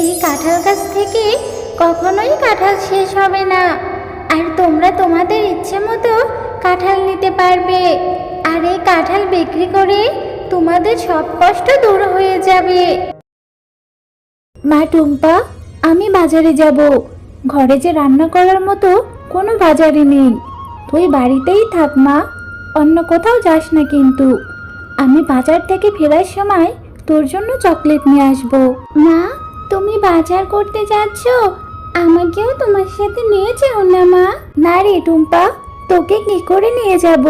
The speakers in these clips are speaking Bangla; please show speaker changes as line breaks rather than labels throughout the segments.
এই কাঁঠাল গাছ থেকে কখনোই কাঁঠাল শেষ হবে না। আর তোমরা তোমাদের ইচ্ছে মতো কাঁঠাল নিতে পারবে। আর এই কাঁঠাল বিক্রি করে তোমাদের সব কষ্ট দূর হয়ে যাবে। মা টুম্পা, আমি বাজারে যাব। ঘরে যে রান্না করার মতো কোনো বাজারে নেই। তুই বাড়িতেই থাক মা, অন্য কোথাও যাস না কিন্তু। আমি বাজার থেকে ফেরার সময় তোর জন্য চকলেট নিয়ে আসব। মা তুমি বাজার করতে যাচ্ছ? আমাকেও তোমার সাথে নিয়ে যাও না, মা। না রে টুম্পা, তোকে কি করে নিয়ে যাব?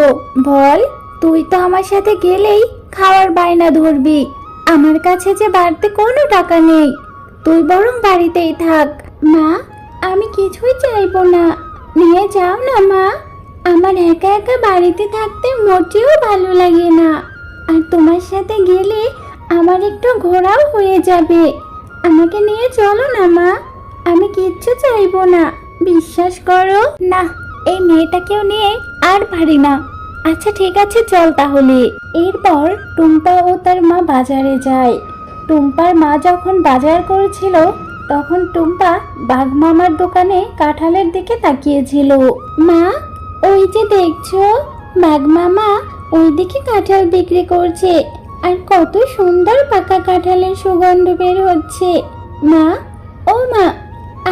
বল, তুই তো আমার সাথে গেলেই খাওয়ার বায়না ধরবি। আমার কাছে যে বাড়তে কোনো টাকা নেই। তুই বরং বাড়িতেই থাক। মা, আমি কিছুই চাইব না। নিয়ে যাও না, মা। আমার একা একা বাড়িতে থাকতে মোটেও ভালো লাগে না। আর তোমার সাথে গেলে আমার একটু ঘোরাও হয়ে যাবে। আমাকে নিয়ে চলো না, মা। আমি কিচ্ছু চাইব না। বিশ্বাস করো? না, এই মেয়েটাকেও নিয়ে আর পারি না। আচ্ছা ঠিক আছে, চল তাহলে। এরপর টুম্পা ও তার মা বাজারে যায়। টুম্পার মা যখন বাজার করেছিল, তখন টুম্পা বাঘ মামার দোকানে কাঁঠালের দিকে তাকিয়েছিল। মা, ওই যে দেখছ বাঘ মামা ওইদিকে কাঁঠাল বিক্রি করছে। আর কত সুন্দর পাকা কাঁঠালের সুগন্ধ বের হচ্ছে। মা, ও মা,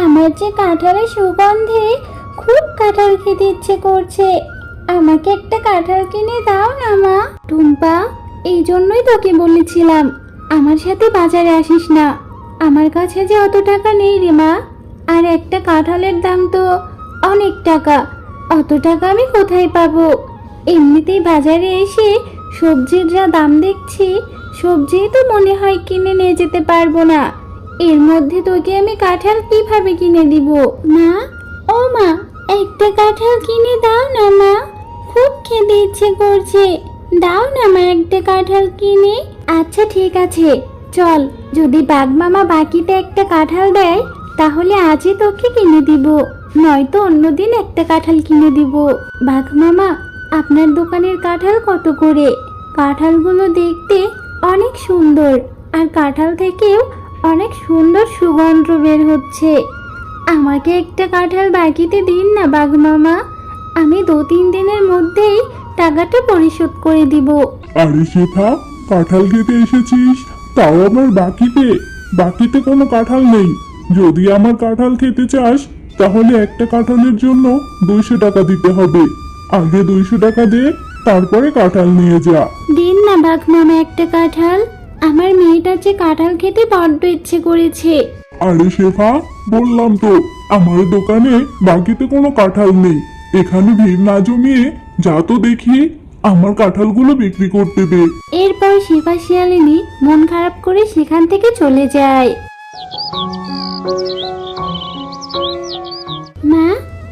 আমার যে কাঁঠালের সুগন্ধে খুব কাঁঠাল খেতে ইচ্ছে করছে। আমাকে একটা কাঁঠাল কিনে দাও না, মা। টুম্পা এই জন্যই তোকে বলেছিলাম, আমার সাথে বাজারে আসিস না। আমার কাছে যে অত টাকা নেই রে, মা। আর একটা কাঁঠালের দাম তো অনেক টাকা। অত টাকা আমি কোথায় পাবো? এমনিতেই বাজারে এসে সবজির যা দাম দেখছি সবজি তো মনে হয় কিনে নিয়ে যেতে পারব না। এর মধ্যে তোকে আমি কাঁঠাল কীভাবে কিনে দিব? মা? ও মা, একটা কাঁঠাল কিনে দাও না মা। খুব খেতে ইচ্ছে করছে। দাও না মা একটা কাঁঠাল কিনে। আচ্ছা ঠিক আছে। চল, যদি বাঘ মামা বাকিতে একটা কাঁঠাল দেয়, তাহলে আজই তোকে কিনে দিব। নয়তো অন্যদিন একটা কাঁঠাল কিনে দিব। বাঘ মামা আপনার দোকানের কাঁঠাল কত করে? কাঁঠালগুলো দেখতে অনেক সুন্দর আর কাঁঠাল থেকেও অনেক সুন্দর সুগন্ধ বের হচ্ছে। আমাকে একটা কাঁঠাল বাকিতে দিন না বাঘ মামা আমি দু তিন দিনের মধ্যেই টাকাটা পরিশোধ করে দিব।
আরে শেফা, কাঁঠাল খেতে এসেছিস? তাও আমার বাকিতে? বাকিতে কোনো কাঁঠাল নেই। যদি আমার কাঁঠাল খেতে চাস, তাহলে একটা কাঁঠালের জন্য দুইশো টাকা দিতে হবে। আগে দুইশো টাকা দে তারপরে কাঁঠাল নিয়ে যা।
দিন না বাঘ মামা একটা কাঁঠাল। আমার মেয়েটার যে কাঁঠাল খেতে বড্ড ইচ্ছে করেছে।
আরে শেফা বললাম তো আমার দোকানে বাকিতে কোনো কাঁঠাল নেই। এখানে ভিড় না জমিয়ে যা তো দেখি আমার কাঁঠালগুলো বিক্রি করতে দে।
এরপর শিবা শিয়ালিনী মন খারাপ করে সেখান থেকে চলে যায়।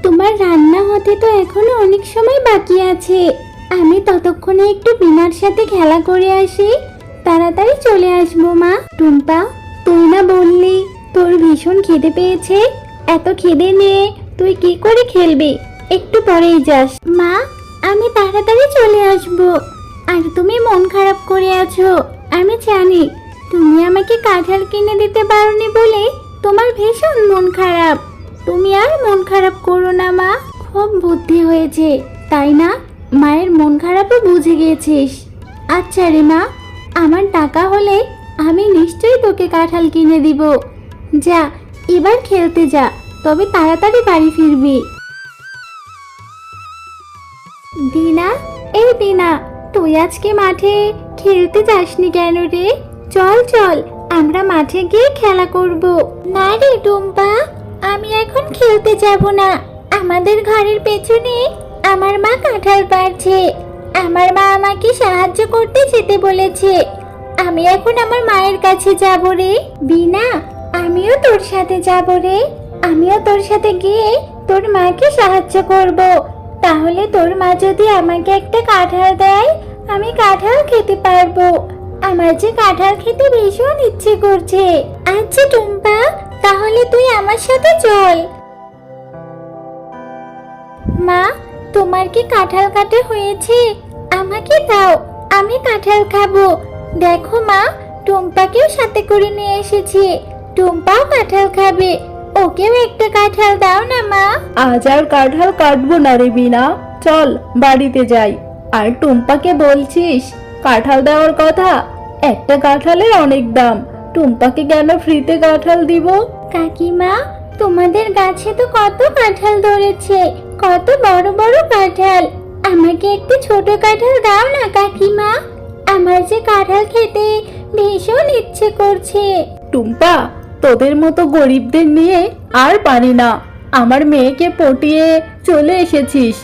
তোমার রান্না হতে তো এখনও অনেক সময় বাকি আছে। আমি ততক্ষণে একটু বিনার সাথে খেলা করে আসি। তাড়াতাড়ি চলে আসব, মা। টুম্পা, তুই না বললি তোর ভীষণ খিদে পেয়েছে। এত খিদে নিয়ে তুই কি করে খেলবি? একটু পরেই যাস। মা, আমি তাড়াতাড়ি চলে আসব। আর তুমি মন খারাপ করে আছো। আমি জানি তুমি আমাকে কাঁঠাল কিনে দিতে পারোনি বলে তোমার ভীষণ মন খারাপ। তুমি আর মন খারাপ করো না, মা। খুব বুদ্ধি হয়েছে, তাই না? মায়ের মন খারাপও বুঝে গিয়েছিস আচ্ছা রে, মা, আমার টাকা হলে আমি নিশ্চয়ই তোকে কাঁঠাল কিনে দিব। যা, এবার খেলতে যা, তবে তাড়াতাড়ি বাড়ি ফিরবি। দিনা, এই দিনা, তুই আজকে মাঠে খেলতে যাসনি কেন রে? চল চল, আমরা মাঠে গিয়ে খেলা করব। না রে, টুম্পা। আমি এখন খেলতে যাব না। আমাদের ঘরের পেছনে আমার মা কাঁঠাল পাড়ছে। আমার মা আমাকে সাহায্য করতে যেতে বলেছে। আমি এখন আমার মায়ের কাছে যাব রে। বিনা, আমিও তোর সাথে যাব রে। আমিও তোর সাথে গিয়ে তোর মাকে সাহায্য করব। তাহলে তোর মা যদি আমাকে একটা কাঁঠাল দেয়, আমি কাঁঠাল খেতে পারব। আমার যে কাঁঠাল খেতে ভীষণ ইচ্ছে করছে। আচ্ছা টুম্পা তাহলে তুই আমার সাথে চল। মা, তোমার কি কাঁঠাল কাটা হয়েছে? আমাকে দাও, আমি কাঁঠাল খাব। দেখো মা, টুম্পাকেও সাথে করে নিয়ে এসেছি। টুম্পাও কাঁঠাল খাবে। ওকেও একটা কাঁঠাল দাও না, মা।
আজ আর কাঁঠাল কাটবো না রে বিনা চল, বাড়িতে যাই। আর টুম্পাকে বলছিস, কাঁঠাল দেওয়ার কথা? একটা কাঁঠালের অনেক দাম। টুম্পাকে কেন ফ্রিতে কাঁঠাল দিব?
কাকিমা তোমাদের গাছে তো কত কাঁঠাল ধরেছে কত বড় বড় কাঁঠাল। আমাকে একটু ছোট কাঁঠাল দাও না কাকিমা। আমার যে কাঁঠাল খেতে ভীষণ ইচ্ছে করছে।
টুম্পা তোদের মতো গরিবদের নিয়ে আর পারি না। আমার মেয়েকে পটিয়ে চলে এসেছিস।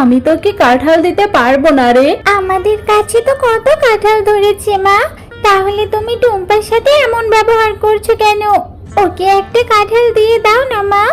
আমি তোকে কাঁঠাল দিতে পারব না রে।
আমাদের কাছে তো কত কাঁঠাল ধরেছে মা। তাহলে তুমি টুম্পার সাথে এমন ব্যবহার করছ কেন? ওকে একটা কাঁঠাল দিয়ে দাও না, মা।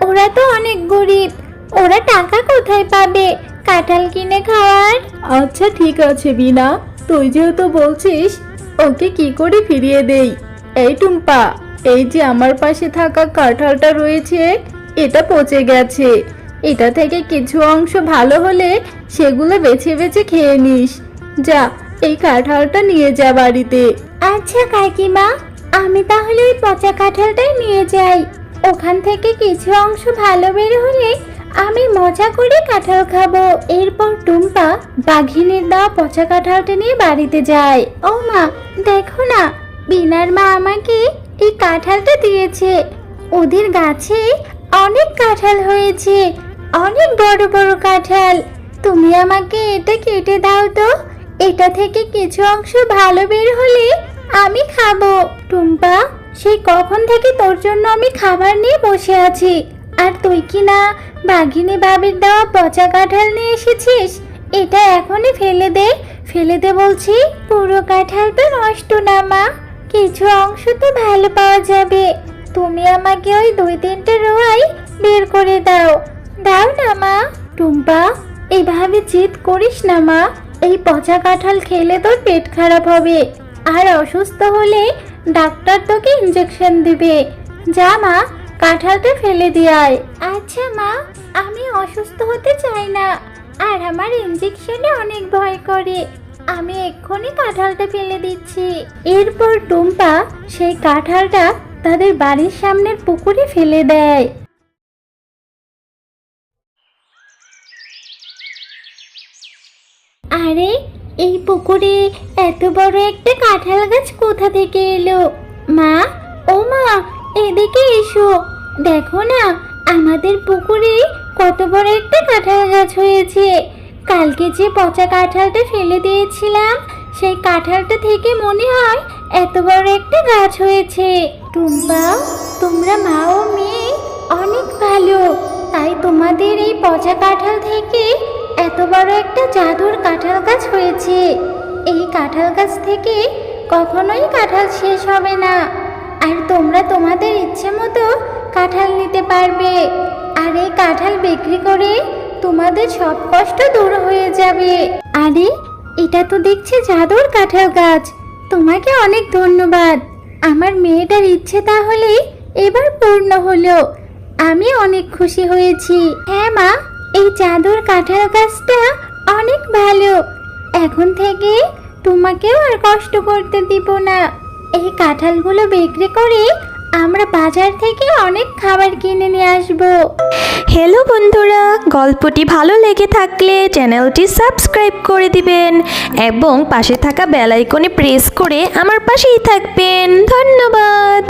ওরা তো অনেক গরিব। ওরা টাকা কোথায় পাবে? কাঁঠাল কিনে খাওয়ার?
আচ্ছা ঠিক আছে, বিনা। তুই যেহেতু বলছিস, ওকে কি করে ফিরিয়ে দেই? এই টুম্পা, এই যে আমার পাশে থাকা কাঁঠালটা রয়েছে, এটা পচে গেছে। এটা থেকে কিছু অংশ ভালো হলে সেগুলো বেছে বেছে খেয়ে নিস। যা এই কাঁঠালটা নিয়ে যা বাড়িতে।
আচ্ছা কাকিমা। আমি তাহলে ওই পচা কাঁঠালটাই নিয়ে যাই। ওখান থেকে কিছু অংশ ভালো বের হলে আমি মজা করে কাঁঠাল খাব। এরপর টুম্পা বাঘিনীর দেওয়া পচা কাঁঠালটা নিয়ে বাড়িতে যায়। ও মা, দেখো না, বিনার মা আমাকে এই কাঁঠালটা দিয়েছে। ওদের গাছে অনেক কাঁঠাল হয়েছে, অনেক বড় বড় কাঁঠাল। তুমি আমাকে এটা কেটে দাও তো। এটা থেকে কিছু অংশ ভালো বের হলে আমি খাব। টুম্পা সেই কখন থেকে তোর জন্য আমি খাবার নিয়ে বসে আছি? আর তুই কি না বাঘিনী বাবির দেওয়া পচা কাঁঠাল নিয়ে এসেছিস? এটা এখনই ফেলে দে। ফেলে দে বলছি, পুরো কাঁঠাল তো নষ্ট না মা। কিছু অংশ তো ভালো পাওয়া যাবে। তুমি আমাকে ওই দুই তিনটে রোয়াই বের করে দাও। দাও না মা। টুম্পা এইভাবে জিদ করিস না মা। এই পচা কাঁঠাল খেলে তোর পেট খারাপ হবে। আর অসুস্থ হলে ডাক্তার তোকে ইঞ্জেকশন দিবে। যা মা কাঁঠালটা ফেলে দিয়ে আয়। আচ্ছা মা আমি অসুস্থ হতে চাই না। আর আমার ইঞ্জেকশনে অনেক ভয় করে। আমি এক্ষুনি কাঁঠালটা ফেলে দিচ্ছি। এরপর টুম্পা সেই কাঁঠালটা তাদের বাড়ির সামনের পুকুরে ফেলে দেয়। আরে, এই পুকুরে এত বড় একটা কাঁঠাল গাছ কোথা থেকে এলো? মা, ও মা, এদিকে এসো। দেখো না, আমাদের পুকুরে কত বড় একটা কাঁঠাল গাছ হয়েছে। কালকে যে পচা কাঁঠালটা ফেলে দিয়েছিলাম, সেই কাঁঠালটা থেকে মনে হয় এত বড় একটা গাছ হয়েছে। টুম্পা, তোমরা মা ও মেয়ে অনেক ভালো। তাই তোমাদের এই পচা কাঁঠাল থেকে এত বড় একটা জাদুর কাঁঠাল গাছ হয়েছে। এই কাঁঠাল গাছ থেকে কখনোই কাঁঠাল শেষ হবে না। আর তোমরা তোমাদের ইচ্ছে মতো কাঁঠাল নিতে পারবে। আর এই কাঁঠাল বিক্রি করে তোমাদের সব কষ্ট দূর হয়ে যাবে। আরে, এটা তো দেখছি জাদুর কাঁঠাল গাছ। তোমাকে অনেক ধন্যবাদ। আমার মেয়েটার ইচ্ছে তাহলে এবার পূর্ণ হলো। আমি অনেক খুশি হয়েছি। হ্যাঁ মা এই জাদুর কাঁঠাল গাছটা অনেক ভালো। এখন থেকে তোমাকেও আর কষ্ট করতে দিব না। এই কাঁঠালগুলো বিক্রি করে আমরা বাজার থেকে অনেক খাবার কিনে নিয়ে আসব।
হ্যালো বন্ধুরা, গল্পটি ভালো লেগে থাকলে চ্যানেলটি সাবস্ক্রাইব করে দিবেন এবং পাশে থাকা বেল আইকনে প্রেস করে আমার পাশেই থাকবেন। ধন্যবাদ।